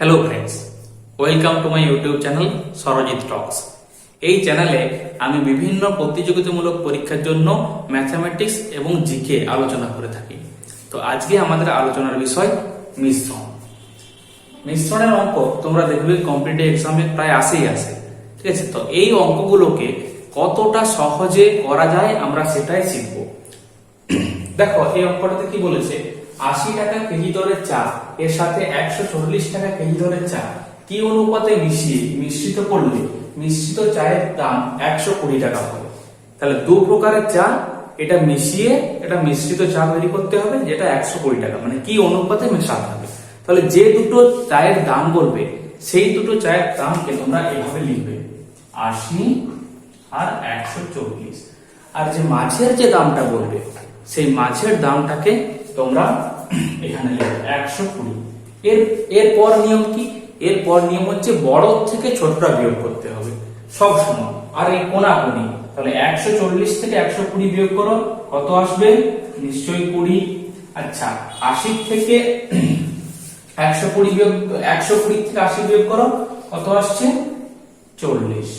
Hello friends welcome to my YouTube channel Sarojit talks এই চ্যানেলে আমি বিভিন্ন প্রতিযোগিতামূলক পরীক্ষার জন্য ম্যাথামেটিক্স এবং জিকে আলোচনা করে থাকি। তো আজকে আমাদের আলোচনার বিষয় মিশ্রণ। মিশ্রণের অঙ্ক তোমরা দেখবে কম্পিটিটিভ এক্সামে প্রায় আসেই আসে, ঠিক আছে? তো এই অঙ্কগুলোকে কতটা সহজে করা যায় আমরা সেটাই শিখব। দেখো, এই অঙ্কটাতে কি বলেছে? আশি টাকা কেজি দরের চা, এর সাথে একশো চল্লিশ টাকা কেজি দরের চা। কি অনুপাতে মিশিয়ে মিশ্রিত করলে? মিশ্রিত চায়ের দাম একশো কুড়ি টাকা হবে। তাহলে দু প্রকারের চা, এটা মিশিয়ে এটা মিশ্রিত চা তৈরি করতে হবে, যেটা একশো কুড়ি টাকা। মানে কি অনুপাতে মেশাতে হবে? তাহলে যে দুটো চায়ের দাম বলবে, সেই দুটো চায়ের দামকে তোমরা এভাবে লিখবে। আশি আর একশো চল্লিশ। আর যে মাছের যে দামটা বলবে, সেই মাছের দামটাকে তোমরা এখানে একশো কুড়ি। এর এরপর নিয়ম কি? এরপর নিয়ম হচ্ছে বড় থেকে ছোটটা বিয়োগ করতে হবে। সব সময় আর এই কোনাকুনি, তাহলে একশো চল্লিশ থেকে একশো কুড়ি বিয়োগ করো কত আসবে? নিশ্চয়ই কুড়ি। আচ্ছা আশি থেকে একশো কুড়ি বিয়োগ, একশো কুড়ি থেকে আশি বিয়োগ করো কত আসছে? চল্লিশ।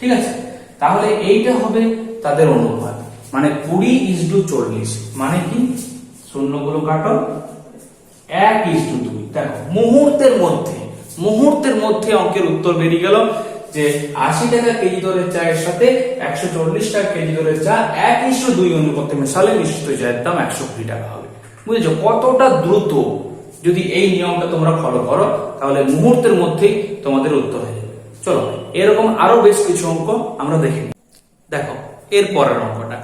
ঠিক আছে? তাহলে এইটা হবে তাদের অনুপাত। মানে কুড়ি ইস টু চল্লিশ মানে কি? শূন্যগুলো কাটো। এক ইস টু দুই। দেখো, মুহূর্তের মধ্যে মুহূর্তের মধ্যে অঙ্কের উত্তর বেরিয়ে গেল যে আশি টাকা কেজি দরের চায়ের সাথে একশো চল্লিশ টাকা কেজি দরের চা এক ইস টু দুই অনুপাতে মেশালে নিশ্চিত চায়ের দাম একশো কুড়ি টাকা হবে। বুঝেছ? কতটা দ্রুত যদি এই নিয়মটা তোমরা ফলো করো, তাহলে মুহূর্তের মধ্যেই তোমাদের উত্তর হয়ে যাবে। চলো, এরকম আরও বেশ কিছু অঙ্ক আমরা দেখে। দেখো, এর পরের অঙ্কটা।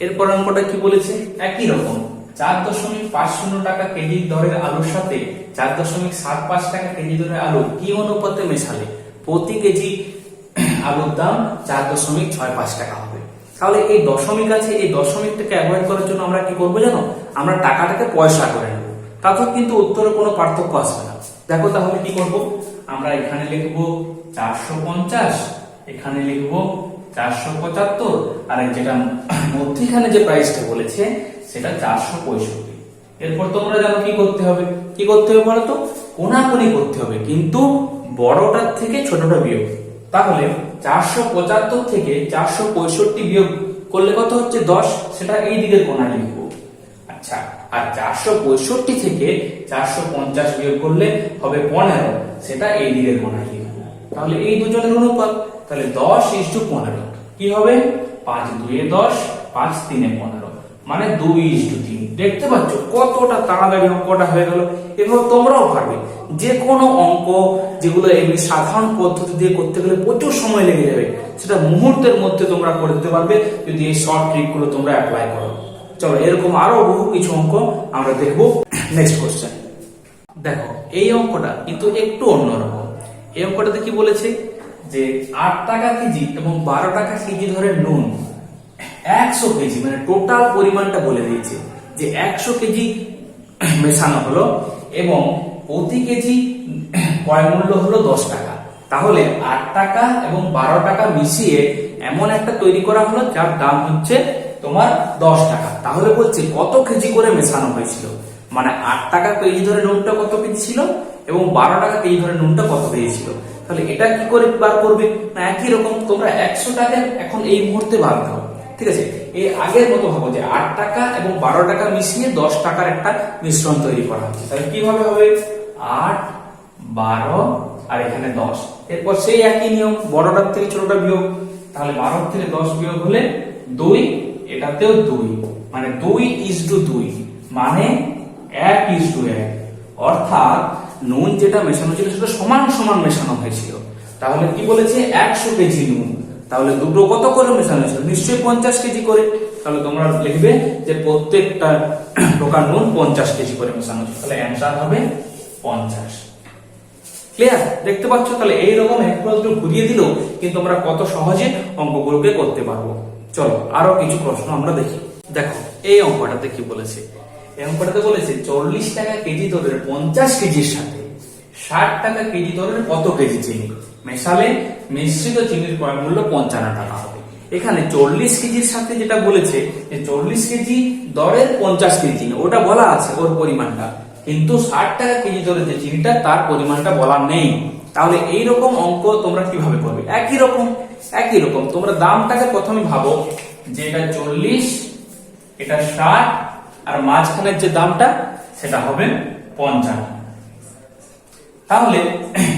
এর পরের অঙ্কটা কি বলেছে? একই রকম। চার দশমিক পাঁচ শূন্য টাকা কেজি দরের আলুর সাথে চার দশমিক সাত পাঁচ টাকা কেজি দরের আলু কি অনুপাতে মেশালে? প্রতি কেজি আলুর দাম চার দশমিক ছয় পাঁচ টাকা হবে। তাহলে এই দশমিক আছে, এই দশমিকটাকে অ্যাভয়েড করার জন্য আমরা কি করব জানো? আমরা টাকাটাকে পয়সা করে নেব। তাতে কিন্তু উত্তরে কোনো পার্থক্য আসবে না। দেখো তাহলে কি করব? আমরা এখানে লিখব চারশো পঞ্চাশ, এখানে লিখব চারশো পঁচাত্তর, আর যেটা মধ্যিখানে যে প্রাইসটা বলেছে সেটা চারশো পঁয়ষট্টি। এরপর তোমরা জানো কি করতে হবে? কি করতে হবে বলতো? কোনাকুনি করতে হবে। কিন্তু বড়টার থেকে ছোটটা বিয়োগ। তাহলে চারশো পঁচাত্তর থেকে চারশো পঁয়ষট্টি বিয়োগ করলে কত হচ্ছে? দশ। সেটা এই দিকের কোনায় লিখব। আচ্ছা আর চারশো পঁয়ষট্টি থেকে চারশো পঞ্চাশ বিয়োগ করলে হবে পনেরো। সেটা এই দিকের কোনায় লিখব। তাহলে এই দুজনের অনুপাত। তাহলে দশ ইস টু পনেরো। কি হবে? পাঁচ দুয়ে দশ, পাঁচ তিনে পনেরো। মানে দুই ইস টু তিন। দেখতে পাচ্ছ কতটা তাড়াতাড়ি অঙ্কটা হয়ে গেল। এভাবে তোমরাও পারবে। যে কোনো অঙ্ক যেগুলো এমনি সাধারণ পদ্ধতি দিয়ে করতে গেলে প্রচুর সময় লেগে যাবে, সেটা মুহূর্তের মধ্যে তোমরা করে দিতে পারবে। যদি এই শর্ট ট্রিকগুলো তোমরা অ্যাপ্লাই করো। চলো, এরকম আরও বহু কিছু অঙ্ক আমরা দেখব। নেক্সট কোশ্চেন দেখো, এই অঙ্কটা কিন্তু একটু অন্যরকম এই অঙ্কটাতে কি বলেছে? যে আট টাকা কেজি এবং বারো টাকা কেজি ধরে নুন একশো কেজি মানে টোটাল পরিমাণটা বলে দিয়েছে যে একশো কেজি মেশানো হলো এবং প্রতি কেজি ক্রয় মূল্য হলো দশ টাকা। তাহলে আট টাকা এবং বারো টাকা মিশিয়ে এমন একটা তৈরি করা হলো যার দাম হচ্ছে তোমার দশ টাকা। তাহলে বলছে কত কেজি করে মেশানো হয়েছিল? মানে আট টাকা কেজি ধরে নুনটা কত কেজি ছিল এবং বারো টাকা কেজি ধরে নুনটা কত কেজি ছিল? তাহলে এটা কি করে বার করবে? না একই রকম তোমরা একশো টাকা এখন এই মুহূর্তে বার দাও ঠিক আছে? এই আগের মতো ভাবো যে আট টাকা এবং বারো টাকা মিশিয়ে দশ টাকার একটা মিশ্রণ তৈরি করা হচ্ছে। তাহলে কীভাবে হবে? আট, বারো আর এখানে দশ। এরপর সেই একই নিয়ম, বড়টার থেকে ছোটটা বিয়োগ। তাহলে বারো থেকে দশ বিয়োগ হলে দুই, এটাতেও দুই। মানে দুই ইস টু দুই। মানে এক ইস টু এক। অর্থাৎ নুন যেটা মেশানো ছিল সেটা সমান সমান মেশানো হয়েছিল। তাহলে কি বলেছে? একশো কেজি নুন। তাহলে দুটো কত করে মেশানো হয়েছিল নিশ্চয়ই পঞ্চাশ কেজি করে। তাহলে তোমরা লিখবে যে প্রত্যেকটা প্রকার নুন পঞ্চাশ কেজি করে মেশানো হয়েছিল তাহলে অ্যান্সার হবে পঞ্চাশ। ক্লিয়ার দেখতে পাচ্ছ? তাহলে এইরকম একটু ঘুরিয়ে দিলেও কিন্তু আমরা কত সহজে অঙ্কগুলোকে করতে পারব। চলো, আরও কিছু প্রশ্ন আমরা দেখি। দেখো, এই অঙ্কটাতে কি বলেছে? এই অঙ্কটাতে বলেছে, চল্লিশ টাকা কেজি দরের পঞ্চাশ কেজির সাথে, ষাট টাকা কেজি দরের কত কেজি চিনি মেশালে মিশ্রিত চিনির ক্রয় মূল্য পঞ্চান্ন টাকা হবে। এখানে চল্লিশ কেজির সাথে যেটা বলেছে যে চল্লিশ কেজি দরের পঞ্চাশ কেজি চিনি, ওটা বলা আছে ওর পরিমাণটা। কিন্তু ষাট টাকা কেজি দরে যে চিনিটা, তার পরিমাণটা বলা নেই। তাহলে এই রকম অঙ্ক তোমরা কীভাবে করবে? একই রকম একই রকম। তোমরা দামটাকে প্রথমে ভাবো যে এটা চল্লিশ, এটা ষাট, আর মাঝখানের যে দামটা, সেটা হবে পঞ্চান্ন। তাহলে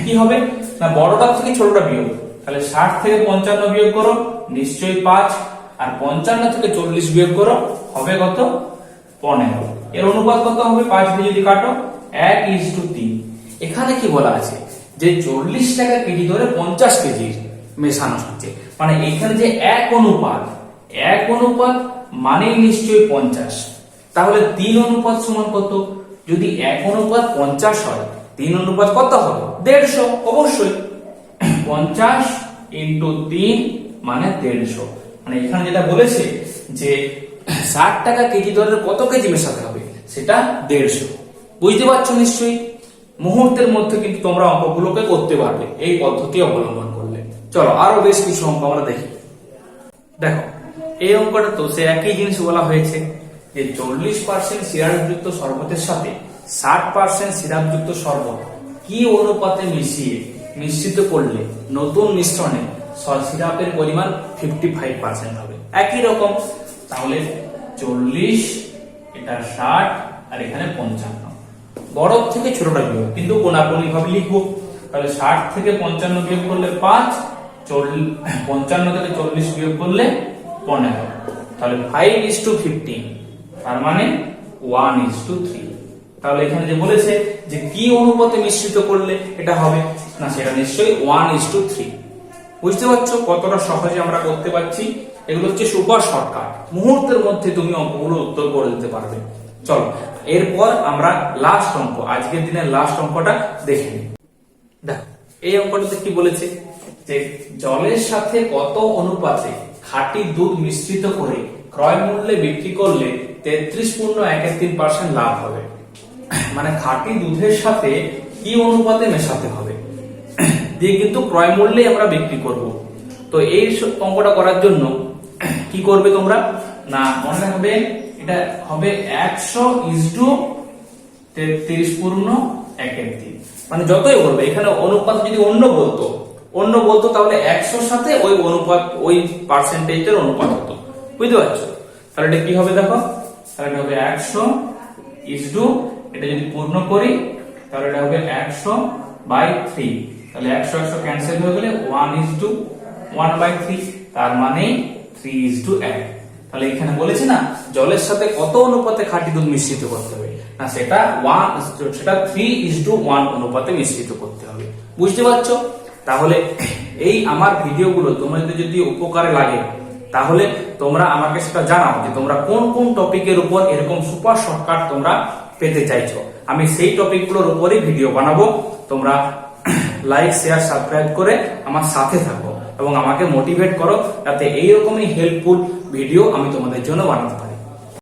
কি হবে? না, বড়টা থেকে ছোটটা বিয়োগ। তাহলে ষাট থেকে পঞ্চান্ন বিয়োগ করো, নিশ্চয়ই পাঁচ, আর পঞ্চান্ন থেকে চল্লিশ বিয়োগ করো, হবে কত? পনেরো। এর অনুপাত কত হবে? পাঁচ দিয়ে যদি কাটো, এক ইস টু তিন। এখানে কি বলা আছে? যে চল্লিশ টাকা কেজি ধরে পঞ্চাশ কেজি মেশানো হচ্ছে। মানে এখানে যে এক অনুপাত এক অনুপাত মানে নিশ্চয়ই পঞ্চাশ। তাহলে তিন অনুপাত সমান কত? যদি এক অনুপাত পঞ্চাশ হয় তিন অনুপাত কত হবে? দেড়শো, অবশ্যই। পঞ্চাশ ইন্টু তিন মানে দেড়শো। মানে এখানে যেটা বলেছে যে ষাট টাকা কেজি দরের কত কেজি মেশাতে হবে? সেটা দেড়শো। বুঝতে পারছ নিশ্চয়ই? মুহূর্তের মধ্যে কিন্তু তোমরা অঙ্কগুলোকে করতে পারবে। এই পদ্ধতি অবলম্বন করলে। চলো, আরও বেশ কিছু অঙ্ক আমরা দেখি। দেখো, এই অঙ্কটা তো সে একই জিনিস বলা হয়েছে যে চল্লিশ পার্সেন্ট সিরাপযুক্ত শরবতের সাথে ষাট পার্সেন্ট সিরাপযুক্ত শরবত। কি অনুপাতে মিশিয়ে, মিশ্রিত করলে নতুন মিশ্রণে সিরাপের পরিমাণ ফিফটি ফাইভ পার্সেন্ট হবে? একই রকম, তাহলে চল্লিশ, এটা ষাট, আর এখানে পঞ্চান্ন। বড় থেকে ছোটটা বিয়োগ, কিন্তু কোনাকুনি ভাবে লিখব। তাহলে ষাট থেকে পঞ্চান্ন বিয়োগ করলে পাঁচ পঞ্চান্ন থেকে চল্লিশ বিয়োগ করলে পনেরো। তাহলে ফাইভ ইস টু ফিফটিন তার মানে ওয়ান ইস টু থ্রি তাহলে এখানে যে বলেছে যে কি অনুপাতে মিশ্রিত করলে এটা হবে? না, সেটা নিশ্চয়ই ওয়ান ইস টু থ্রি বুঝতে পারছ কতটা সহজে আমরা করতে পারছি? এগুলো হচ্ছে সুপার শর্টকাট। মুহূর্তের মধ্যে তুমি অঙ্কগুলো উত্তর করে দিতে পারবে। চলো, এরপর আমরা লাস্ট অঙ্ক, আজকের দিনের লাস্ট অঙ্কটা দেখে নিই। দেখো, এই অঙ্কটাতে কি বলেছে? যে জলের সাথে কত অনুপাতে খাঁটি দুধ মিশ্রিত করে ক্রয় মূল্যে বিক্রি করলে তেত্রিশ পূর্ণ একের তিন পার্সেন্ট লাভ হবে। মানে খাঁটি দুধের সাথে কি অনুপাতে মেশাতে হবে? দিয়ে কিন্তু ক্রয় মূল্যে আমরা বিক্রি করব। তো এই অঙ্কটা করার জন্য কি করবে তোমরা? না, মনে রাখবে এটা হবে একশো ইস টু তেত্রিশ পূর্ণ একের তিন। মানে যতই বলবে, এখানে অনুপাত যদি অন্য বলতো অন্য বলতো তাহলে একশোর সাথে ওই অনুপাত, ওই পার্সেন্টেজের অনুপাত হতো। বুঝতে পারছ? তাহলে এটা কি হবে দেখো? তাহলে হবে একশো ইস টু এটা যদি পূর্ণ করি, তাহলে এটা হবে একশো বাই থ্রি। তাহলে একশো একশো ক্যান্সেল হয়ে গেলে one is two one by three তার মানে থ্রি ইস টু এক। তাহলে এখানে বলেছে না, জলের সাথে কত অনুপাতে খাঁটি দুধ মিশ্রিত করতে হবে? না, সেটা ওয়ান সেটা থ্রি ইস টু ওয়ান অনুপাতে মিশ্রিত করতে হবে। বুঝতে পারছ? তাহলে এই আমার ভিডিওগুলো তোমাদের যদি উপকারে লাগে, তাহলে তোমরা আমাকে সেটা জানাও যে তোমরা কোন কোন টপিকের উপর এরকম সুপার শর্টকাট তোমরা পেতে চাইছো। আমি সেই টপিকগুলোর উপরই ভিডিও বানাবো। তোমরা লাইক শেয়ার সাবস্ক্রাইব করে আমার সাথে থাকো এবং আমাকে মোটিভেট করো যাতে এইরকমই হেল্পফুল ভিডিও আমি তোমাদের জন্য বানাতে